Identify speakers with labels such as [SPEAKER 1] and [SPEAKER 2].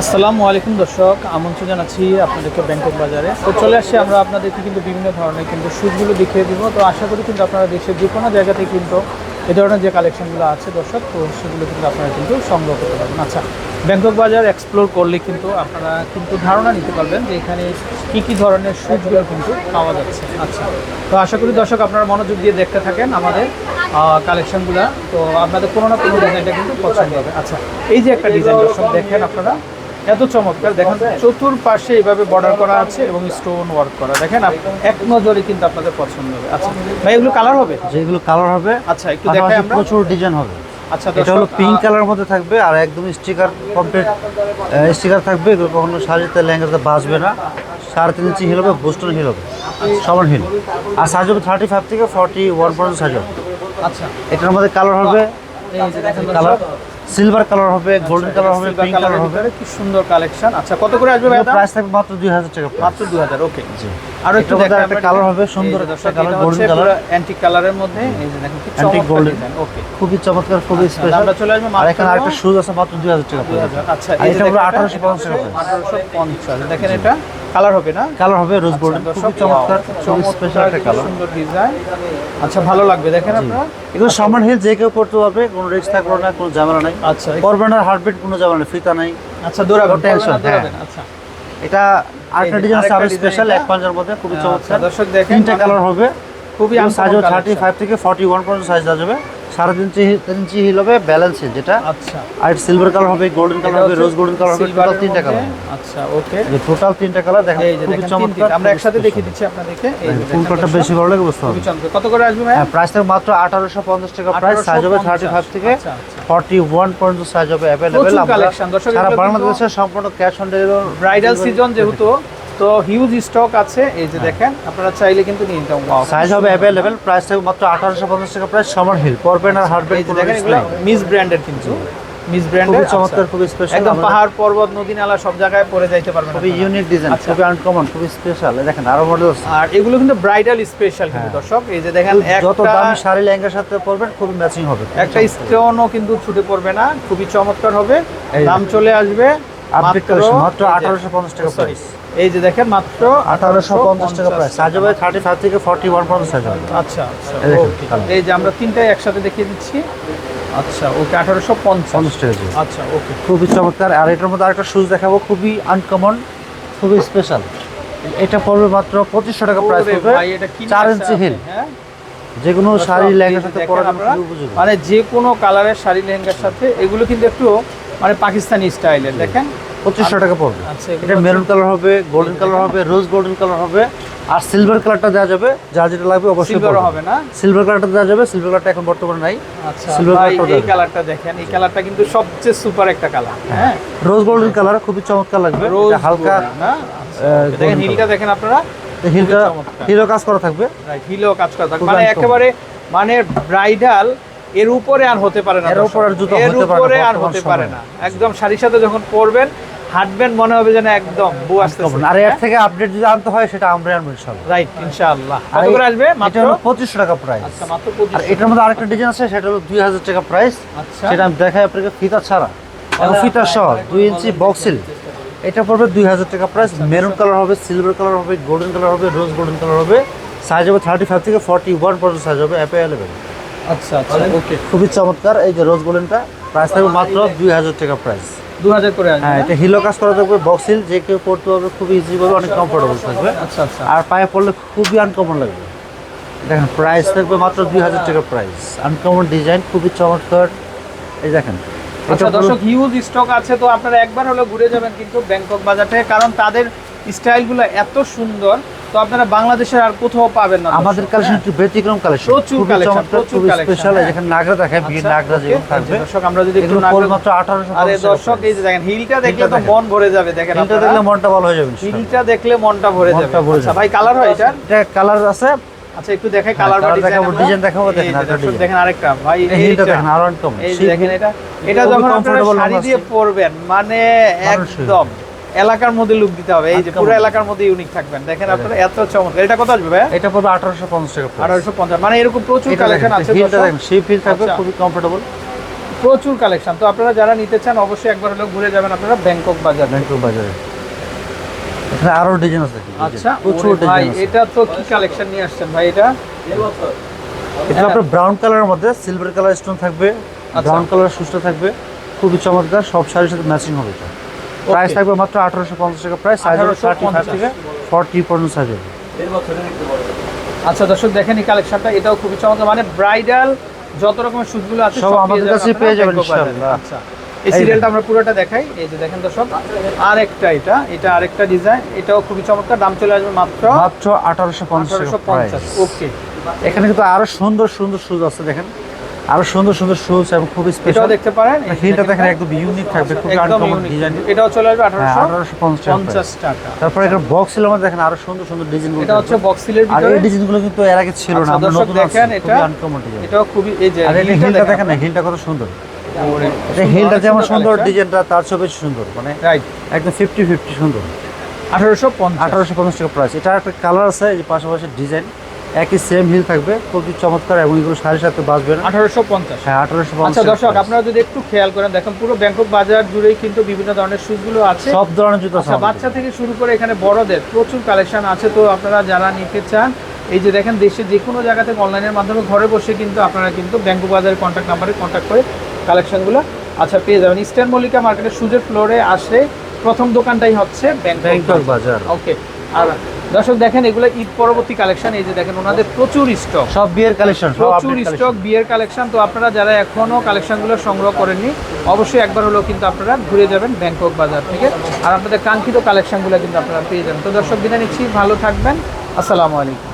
[SPEAKER 1] আসসালামু আলাইকুম দর্শক, আমন্ত্রণ জানাচ্ছি আপনাদেরকে ব্যাংকক বাজারে। তো চলে আসছি আমরা আপনাদেরকে কিন্তু বিভিন্ন ধরনের কিন্তু শ্যুটগুলো দেখিয়ে দিব। তো আশা করি কিন্তু আপনারা দেশের যে কোনো জায়গাতে কিন্তু এ ধরনের যে কালেকশনগুলো আছে দর্শক, তো সেগুলো কিন্তু আপনারা কিন্তু সংগ্রহ করতে পারবেন। আচ্ছা ব্যাংকক বাজার এক্সপ্লোর করলে কিন্তু আপনারা কিন্তু ধারণা নিতে পারবেন যে এখানে কী কী ধরনের শ্যুটগুলো কিন্তু পাওয়া যাচ্ছে। আচ্ছা তো আশা করি দর্শক আপনারা মনোযোগ দিয়ে দেখতে থাকেন আমাদের কালেকশনগুলো তো আপনাদের কোনো না কোনো ডিজাইনটা কিন্তু পছন্দ হবে। আচ্ছা এই যে একটা ডিজাইন দর্শক দেখেন আপনারা এত চমৎকার। দেখেন চতুর্পাশে এইভাবে বর্ডার করা আছে এবং স্টোন ওয়ার্ক করা। দেখেন এক নজরে কিন্তু আপনাদের পছন্দ হবে। আচ্ছা ভাই এগুলো কালার হবে?
[SPEAKER 2] যেগুলো কালার হবে
[SPEAKER 1] আচ্ছা একটু দেখাই আমরা।
[SPEAKER 2] প্রচুর ডিজাইন হবে।
[SPEAKER 1] আচ্ছা
[SPEAKER 2] এটা হলো পিঙ্ক কালার মধ্যে থাকবে আর একদম স্টিকার কমপ্লিট স্টিকার থাকবে। এগুলো কখনো সাজিতে লেহেঙ্গাতে বাঁচবে না। সাড়ে তিন ইঞ্চি হিল হবে বোস্টন হিল হবে। সমান হিল। আর সাইজ হবে থার্টি ফাইভ থেকে ফর্টি ওয়ান পর্যন্ত সাইজ হবে।
[SPEAKER 1] আচ্ছা।
[SPEAKER 2] এটার মধ্যে কালার হবে কালার সিলভার কালার হবে গোল্ডেন কালার হবে পিঙ্ক কালার হবে।
[SPEAKER 1] কি সুন্দর কালেকশন আচ্ছা কত করে আসবে
[SPEAKER 2] প্রাইস থাকবে মাত্র দুই হাজার টাকা।
[SPEAKER 1] মাত্র দু হাজার ওকে
[SPEAKER 2] জি।
[SPEAKER 1] আরও একটু
[SPEAKER 2] একটা কালার হবে সুন্দর একটা কালার গোল্ডেন কালার
[SPEAKER 1] অ্যান্টিক কালারের মধ্যে এই যে দেখেন কি ওকে
[SPEAKER 2] খুবই চমৎকার খুবই
[SPEAKER 1] আচ্ছা,
[SPEAKER 2] স্পেশাল
[SPEAKER 1] আমরা চলে আসব
[SPEAKER 2] আর এখানে আরেকটা শুজ আছে মাত্র দুই হাজার টাকা
[SPEAKER 1] আচ্ছা
[SPEAKER 2] এটা হলো
[SPEAKER 1] দেখেন
[SPEAKER 2] আঠারোশো পঞ্চাশ টাকা price।
[SPEAKER 1] আঠারোশো পঞ্চাশ দেখেন এটা কালার হবে না?
[SPEAKER 2] কালার হবে রোজ গোল্ডেন
[SPEAKER 1] আচ্ছা,
[SPEAKER 2] খুবই চমৎকার খুবই স্পেশাল একটা কালার
[SPEAKER 1] সুন্দর ডিজাইন আচ্ছা ভালো লাগবে দেখেন আপনারা।
[SPEAKER 2] এগুলো সমান হিল যে কেউ করতে পারবে কোনো রিস্ক থাকবে না কোনো ঝামেলা নাই।
[SPEAKER 1] আচ্ছা
[SPEAKER 2] করবেনার হার্টবিট কোনো ঝামেলা নেই ফিতা নাই।
[SPEAKER 1] আচ্ছা দৌড়াবেন, দৌড়াবেন,
[SPEAKER 2] হ্যাঁ।
[SPEAKER 1] আচ্ছা।
[SPEAKER 2] এটা আরেকটা ডিজাইন আছে আরও স্পেশাল এক পাঞ্জার মধ্যে খুবই
[SPEAKER 1] আচ্ছা,
[SPEAKER 2] চমৎকার।
[SPEAKER 1] দর্শক দেখেন
[SPEAKER 2] তিনটা কালার হবে।
[SPEAKER 1] খুবই
[SPEAKER 2] সাইজ থার্টি ফাইভ থেকে ফর্টি ওয়ান পর্যন্ত সাইজ দেওয়া যাবে। সাড়ে তিন ইঞ্চি তিন ইঞ্চি হিল হবে ব্যালেন্স যেটা।
[SPEAKER 1] আচ্ছা।
[SPEAKER 2] আর সিলভার কালার হবে গোল্ডেন কালার হবে রোজ গোল্ডেন কালার হবে টোটাল তিনটা কালার
[SPEAKER 1] আচ্ছা ওকে
[SPEAKER 2] টোটাল তিনটা কালার দেখেন
[SPEAKER 1] দেখেন
[SPEAKER 2] চমৎকার।
[SPEAKER 1] আমরা একসাথে দেখিয়ে দিচ্ছি আপনাদেরকে। এই যে
[SPEAKER 2] ফুল কাটটা বেশি ভালো লাগে বুঝতে হবে
[SPEAKER 1] কত করে আসবে ভাই?
[SPEAKER 2] হ্যাঁ প্রাইস থাকবে মাত্র আঠারোশো পঞ্চাশ টাকা প্রাইস সাইজ হবে থার্টি ফাইভ থেকে
[SPEAKER 1] আচ্ছা, আচ্ছা।
[SPEAKER 2] ফর্টি ওয়ান পর্যন্ত সাইজ হবে অ্যাভেলেবেল
[SPEAKER 1] প্রচুর
[SPEAKER 2] সারা বাংলাদেশে সম্পূর্ণ cash on delivery
[SPEAKER 1] bridal season যেহেতু তো হিউজ স্টক আছে এই যে দেখেন আপনারা চাইলে কিন্তু নিয়ে নিতে পারবেন
[SPEAKER 2] সাইজ হবে অ্যাভেলেবেল প্রাইস থাকবে মাত্র আঠারোশো পঞ্চাশ টাকা প্রাইস হিল পরবেন আর কোনো
[SPEAKER 1] এগুলো মিস ব্র্যান্ডের কিন্তু। মিস ব্র্যান্ডের
[SPEAKER 2] চমৎকার স্পেশাল
[SPEAKER 1] একদম পাহাড় পর্বত নদী নালা সব জায়গায় পরে যাইতে পারবেন
[SPEAKER 2] খুবই ইউনিক ডিজাইন
[SPEAKER 1] আচ্ছা।
[SPEAKER 2] খুবই আনকমন স্পেশাল দেখেন আরও মডেল
[SPEAKER 1] আর এগুলো কিন্তু ব্রাইডাল স্পেশাল কিন্তু দর্শক। এই যে দেখেন
[SPEAKER 2] হ্যাঁ। যত দামি শাড়ি লেহেঙ্গার সাথে পরবেন খুবই ম্যাচিং হবে।
[SPEAKER 1] একটা স্টোনও কিন্তু ছুটে পড়বে না খুবই চমৎকার হবে। দাম চলে আসবে
[SPEAKER 2] আপডেট
[SPEAKER 1] মাত্র
[SPEAKER 2] কালেকশন মাত্র
[SPEAKER 1] এই যে-
[SPEAKER 2] আঠারোশো পঞ্চাশ টাকা
[SPEAKER 1] sorry,
[SPEAKER 2] প্রাইস
[SPEAKER 1] এই যে দেখেন মাত্র
[SPEAKER 2] আঠারোশো পঞ্চাশ টাকা প্রাইস সাইজ হবে থার্টি ফাইভ থেকে ফর্টি ওয়ান পর্যন্ত সাইজ হবে।
[SPEAKER 1] আচ্ছা আচ্ছা
[SPEAKER 2] এই
[SPEAKER 1] যে আমরা তিনটাই একসাথে দেখিয়ে দিচ্ছি। আচ্ছা ওকে আঠারোশো পঞ্চাশ।
[SPEAKER 2] টাকা
[SPEAKER 1] আচ্ছা ওকে।
[SPEAKER 2] খুবই চমৎকার। আর এটার মধ্যে আরেকটা শুজ দেখাবো খুবই আনকমন খুবই স্পেশাল এটা পড়বে মাত্র পঁচিশশো টাকা প্রাইস
[SPEAKER 1] ভাই, কি
[SPEAKER 2] চার ইঞ্চি হিল
[SPEAKER 1] হ্যাঁ?
[SPEAKER 2] যে কোনো শাড়ি লেহেঙ্গার সাথে
[SPEAKER 1] মানে যে কোনো কালারের শাড়ি লেহেঙ্গার সাথে এগুলো কিন্তু একটু মানে পাকিস্তানি স্টাইলের দেখেন?
[SPEAKER 2] পঁচিশশো টাকা পড়বে।
[SPEAKER 1] আচ্ছা
[SPEAKER 2] এটা মেরুন কালার হবে গোল্ডেন কালার হবে রোজ গোল্ডেন কালার হবে আর সিলভার কালারটা দেওয়া যাবে যা যেটা লাগবে অবশ্যই
[SPEAKER 1] সিলভারও হবে না?
[SPEAKER 2] সিলভার কালারটা দেওয়া যাবে সিলভার কালারটা এখন বর্তমানে নাই।
[SPEAKER 1] আচ্ছা
[SPEAKER 2] Silver
[SPEAKER 1] ভাই এই কালারটা দেখেন এই কালারটা কিন্তু সবচেয়ে সুপার একটা কালার হ্যাঁ।
[SPEAKER 2] রোজ গোল্ডেন কালার খুবই চমৎকার লাগবে হালকা
[SPEAKER 1] না? দেখেন হিলটা দেখেন আপনারা
[SPEAKER 2] হিলটা। হিলও কাজ করা থাকবে।
[SPEAKER 1] রাইট হিলও কাজ করা থাকে
[SPEAKER 2] খুব
[SPEAKER 1] মানে একেবারে মানে ব্রাইডাল এর উপরে আর হতে পারে না
[SPEAKER 2] এর। উপর আর জুতো
[SPEAKER 1] এর
[SPEAKER 2] হতে পারে না
[SPEAKER 1] উপরে আর হতে পারে না। একদম শাড়ির সাথে যখন পরবেন হাঁটবেন মনে হবে যেন একদম বউ আসতেছে।
[SPEAKER 2] আর এর থেকে আপডেট যদি আনতে হয় সেটা আমরা আনব ইনশাআল্লাহ।
[SPEAKER 1] রাইট ইনশাআল্লাহ। কত করে আসবে? মাত্র?
[SPEAKER 2] এটা হলো পঁচিশশো টাকা প্রাইস
[SPEAKER 1] আচ্ছা মাত্র
[SPEAKER 2] আর এটার মধ্যে আরেকটা ডিজাইন আছে সেটা হলো দুই হাজার টাকা প্রাইস
[SPEAKER 1] আচ্ছা।
[SPEAKER 2] সেটা আমি দেখাই আপনাকে ফিতা ছাড়া। এবং ফিতা সহ দুই ইঞ্চি বক্সিল এটা পড়বে দুই হাজার টাকা প্রাইস মেরুন কালার হবে সিলভার কালার হবে গোল্ডেন কালার হবে রোজ গোল্ডেন কালার হবে। সাইজ হবে থার্টি ফাইভ থেকে ফর্টি ওয়ান পর্যন্ত সাইজ হবে অ্যাভেলেবেল
[SPEAKER 1] আচ্ছা আচ্ছা ওকে।
[SPEAKER 2] খুবই চমৎকার। এই যে রোজ গোল্ডেনটা প্রাইস থাকবে মাত্র দুই হাজার টাকা প্রাইস
[SPEAKER 1] 2000 করে
[SPEAKER 2] হ্যাঁ এটা হিলো কাজ করা থাকবে বক্সিল যে কেউ পড়তে পারবে খুবই ইজি পাবে অনেক কমফোর্টেবল থাকবে।
[SPEAKER 1] আচ্ছা আচ্ছা।
[SPEAKER 2] আর পায়ে পড়লে খুবই আনকমন লাগবে। দেখেন প্রাইস থাকবে মাত্র দুই হাজার টাকা প্রাইস আনকমন ডিজাইন খুবই চমৎকার। এই দেখেন
[SPEAKER 1] আচ্ছা দর্শক হিউজ স্টক আছে তো আপনারা একবার হলো ঘুরে যাবেন কিন্তু ব্যাংকক বাজার কারণ তাদের স্টাইলগুলো এত সুন্দর। তো আপনারা বাংলাদেশের আর কোথাও পাবেন না
[SPEAKER 2] আমাদের কালেকশন? একটু ব্যতিক্রম কালেকশন
[SPEAKER 1] প্রচুর
[SPEAKER 2] চমৎকার
[SPEAKER 1] প্রচুর
[SPEAKER 2] স্পেশাল
[SPEAKER 1] হ্যাঁ।
[SPEAKER 2] যেখানে নাগরা বিয়ের
[SPEAKER 1] আচ্ছা,
[SPEAKER 2] নাগরা যেমন থাকবে।
[SPEAKER 1] দর্শক আমরা যদি একটু নাগরা-
[SPEAKER 2] মাত্র
[SPEAKER 1] আরে দর্শক এই যে দেখেন হিলটা দেখলে তো মন ভরে যাবে দেখেন
[SPEAKER 2] হিলটা দেখলে মনটা ভালো হয়ে যাবে
[SPEAKER 1] হিলটা দেখলে মনটা ভরে যাবে। আচ্ছা ভাই কালার হয় এটা?
[SPEAKER 2] এটা কালার আছে।
[SPEAKER 1] আচ্ছা একটু দেখে কালার
[SPEAKER 2] দেখাবো, design দেখাবো, দেখেন আরেকটা
[SPEAKER 1] দেখেন আরেকটা ভাই এইটা।
[SPEAKER 2] দেখেন আরও
[SPEAKER 1] এই দেখেন এটা এটা যখন আপনারা শাড়ি দিয়ে পরবেন মানে একদম। এলাকার মধ্যে লুক দিতে হবে। এই যে পুরো এলাকার মধ্যে ইউনিক থাকবেন দেখেন আপনারা এত চমৎকার। এটা কত আসবে ভাই
[SPEAKER 2] এটা পড়বে আঠারোশো পঞ্চাশ টাকা price।
[SPEAKER 1] আঠারোশো পঞ্চাশ। মানে এরকম প্রচুর কালেকশন আছে দর্শক।
[SPEAKER 2] দেখেন শিপ হিল থাকবে
[SPEAKER 1] আচ্ছা।
[SPEAKER 2] খুবই কমফোর্টেবল
[SPEAKER 1] প্রচুর কালেকশন তো আপনারা যারা নিতে চান অবশ্যই একবার হলেও ঘুরে যাবেন আপনারা ব্যাংকক বাজার।
[SPEAKER 2] ব্যাংকক বাজারে। এখানে আরও ডিজাইন আছে
[SPEAKER 1] আচ্ছা
[SPEAKER 2] প্রচুর
[SPEAKER 1] ভাই এটা তো কি কালেকশন নিয়ে আসছেন ভাই এটা?
[SPEAKER 2] এটা আপনার ব্রাউন কালারের মধ্যে সিলভার কালার স্টোন থাকবে। ব্রাউন কালার সুসটা থাকবে খুবই চমৎকার সব শাড়ির সাথে ম্যাচিং হবে এটা। প্রাইস থাকবে মাত্র আঠারোশো পঞ্চাশ টাকা। প্রাইস সাইজ হবে থার্টি ফাইভ থেকে ফর্টি পর্যন্ত সাইজ হবে
[SPEAKER 1] আচ্ছা দর্শক দেখেন এই কালেকশনটা এটাও খুবই চমৎকার। মানে ব্রাইডাল যত রকমের শুটগুলো আছে
[SPEAKER 2] সব আমাদের কাছেই পেয়ে যাবেন ইনশাআল্লাহ।
[SPEAKER 1] আচ্ছা এই সিরিয়ালটা আমরা পুরোটা দেখাই। এই যে দেখেন দর্শক আরেকটা এটা এটা আরেকটা ডিজাইন এটাও খুবই চমৎকার। দাম চলে আসবে মাত্র
[SPEAKER 2] মাত্র আঠারোশো পঞ্চাশ
[SPEAKER 1] পঞ্চাশ। ওকে
[SPEAKER 2] এখানে কিন্তু আরও সুন্দর সুন্দর শুজ আছে দেখেন। আরও সুন্দর সুন্দর শুজ এবং
[SPEAKER 1] এটাও
[SPEAKER 2] স্পেশাল
[SPEAKER 1] দেখতে পারেন। এই
[SPEAKER 2] হিলটা দেখেন একদম ইউনিক থাকবে
[SPEAKER 1] একদম
[SPEAKER 2] আনকমন ডিজাইন
[SPEAKER 1] এটাও চলে আসবে
[SPEAKER 2] হ্যাঁ
[SPEAKER 1] আঠারোশো
[SPEAKER 2] আঠারোশো পঞ্চাশ টাকা। তারপরে একটা বক্সের মধ্যে দেখেন আরও সুন্দর সুন্দর ডিজাইন
[SPEAKER 1] এটা হচ্ছে বক্সিলের
[SPEAKER 2] আর
[SPEAKER 1] ভিতরে আর
[SPEAKER 2] এই ডিজাইনগুলো কিন্তু এর আগে ছিল না
[SPEAKER 1] আচ্ছা,
[SPEAKER 2] আমরা নতুন
[SPEAKER 1] দেখেন এটা।
[SPEAKER 2] এটা। আনকমন ডিজাইন
[SPEAKER 1] এটাও খুবই এই যে
[SPEAKER 2] আর এটা
[SPEAKER 1] হিলটা দেখেন।
[SPEAKER 2] হিলটা কত সুন্দর। এটা হিলটা যেমন সুন্দর। ডিজাইনটা তার চেয়ে বেশি সুন্দর মানে
[SPEAKER 1] রাইট
[SPEAKER 2] একদম ফিফটি ফিফটি সুন্দর।
[SPEAKER 1] আঠারোশো পঞ্চাশ।
[SPEAKER 2] আঠারোশো পঞ্চাশ টাকা প্রাইস এটা একটা কালার আছে এই পাশাপাশি ডিজাইন একই সেম হিল থাকবে। খুবই চমৎকার এবং এগুলো শাড়ির সাথে বাঁচবে না।
[SPEAKER 1] আঠারোশো পঞ্চাশ।
[SPEAKER 2] হ্যাঁ আঠারোশো
[SPEAKER 1] আচ্ছা
[SPEAKER 2] পঞ্চাশ
[SPEAKER 1] দর্শক আপনারা যদি একটু খেয়াল করেন দেখেন পুরো ব্যাংকক বাজার জুড়েই কিন্তু বিভিন্ন ধরনের শুজগুলো আছে।
[SPEAKER 2] সব ধরনের জুতো আছে
[SPEAKER 1] আচ্ছা বাচ্চা থেকে শুরু করে এখানে বড়দের প্রচুর কালেকশন আছে তো আপনারা যারা নিতে চান এই যে দেখেন দেশে যে কোনো জায়গা থেকে অনলাইনের মাধ্যমে ঘরে বসে কিন্তু আপনারা কিন্তু ব্যাংকক বাজারের কন্ট্যাক্ট নাম্বারে কন্ট্যাক্ট করে কালেকশনগুলো আচ্ছা পেয়ে যাবেন। ইস্টার্ন মল্লিকা মার্কেটের সুজের ফ্লোরে আসলে প্রথম দোকানটাই হচ্ছে ব্যাংকক
[SPEAKER 2] বাজার।
[SPEAKER 1] ওকে আর দর্শক দেখেন এগুলো ঈদ পরবর্তী কালেকশন এই যে দেখেন ওনাদের প্রচুর স্টক
[SPEAKER 2] সব বিয়ের কালেকশন
[SPEAKER 1] প্রচুর স্টক বিয়ের কালেকশন তো আপনারা যারা এখনও কালেকশনগুলো সংগ্রহ করেননি অবশ্যই একবার হলেও কিন্তু আপনারা ঘুরে যাবেন ব্যাংকক বাজার থেকে। আর আপনাদের কাঙ্ক্ষিত কালেকশনগুলো কিন্তু আপনারা পেয়ে যাবেন। তো দর্শক বিদায় নিচ্ছি ভালো থাকবেন। আসসালামু আলাইকুম।